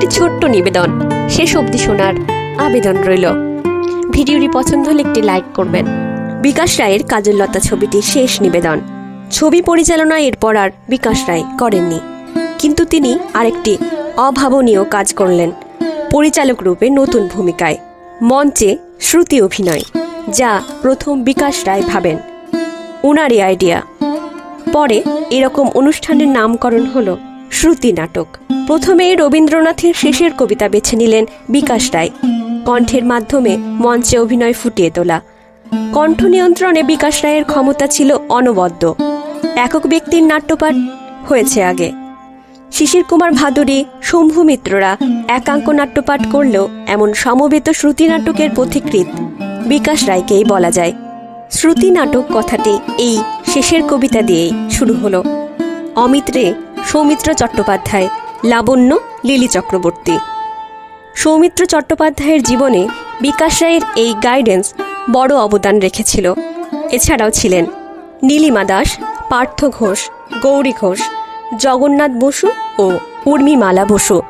একটি ছোট্ট নিবেদন। শেষ অবধি শোনার আবেদন রইল। ভিডিওটি পছন্দ হলে একটি লাইক করবেন। বিকাশ রায়ের কাজললতা ছবিটি শেষ নিবেদন। ছবি পরিচালনা এরপর আর বিকাশ রায় করেননি। কিন্তু তিনি আরেকটি অভাবনীয় কাজ করলেন। পরিচালক রূপে নতুন ভূমিকায়। মঞ্চে শ্রুতি অভিনয়, যা প্রথম বিকাশ রায় ভাবেন। উনারই আইডিয়া পরে এরকম অনুষ্ঠানের নামকরণ হলো শ্রুতি নাটক। প্রথমে রবীন্দ্রনাথের শেষের কবিতা বেছে নিলেন বিকাশ রায়। কণ্ঠের মাধ্যমে মঞ্চে অভিনয় ফুটিয়ে তোলা। কণ্ঠ নিয়ন্ত্রণে বিকাশ রায়ের ক্ষমতা ছিল অনবদ্য। একক ব্যক্তির নাট্যপাঠ হয়েছে আগে। শিশির কুমার ভাদুরী, শম্ভু মিত্ররা একাঙ্ক নাট্যপাঠ করলেও এমন সমবেত শ্রুতি নাটকের পথিকৃৎ বিকাশ রায়কেই বলা যায়। শ্রুতি নাটক কথাটি এই শেষের কবিতা দিয়েই শুরু হলো। অমিত্রে সৌমিত্র চট্টোপাধ্যায়, লাবণ্য লিলি চক্রবর্তী। সৌমিত্র চট্টোপাধ্যায়ের জীবনে বিকাশ রায়ের এই গাইডেন্স বড় অবদান রেখেছিল। এছাড়াও ছিলেন নীলিমা দাস, পার্থ ঘোষ, গৌরী ঘোষ, জগন্নাথ বসু ও উর্মিমালা বসু।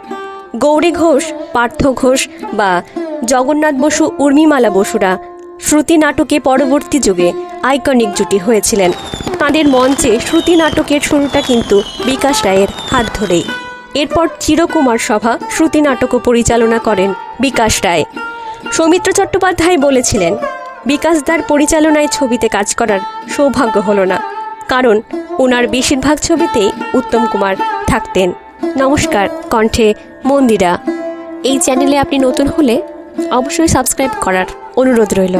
গৌরী ঘোষ, পার্থ ঘোষ বা জগন্নাথ বসু, উর্মিমালা বসুরা শ্রুতি নাটকে পরবর্তী যুগে আইকনিক জুটি হয়েছিলেন। তাঁদের মঞ্চে শ্রুতি নাটকের শুরুটা কিন্তু বিকাশ রায়ের হাত ধরেই। এরপর চিরকুমার সভা শ্রুতি নাটকও পরিচালনা করেন বিকাশ রায়। সৌমিত্র চট্টোপাধ্যায় বলেছিলেন বিকাশদার পরিচালনায় ছবিতে কাজ করার সৌভাগ্য হলো না, কারণ ওনার বেশিরভাগ ছবিতেই উত্তম কুমার থাকতেন। নমস্কার, কণ্ঠে মন্দিরা। এই চ্যানেলে আপনি নতুন হলে অবশ্যই সাবস্ক্রাইব করার অনুরোধ রইল।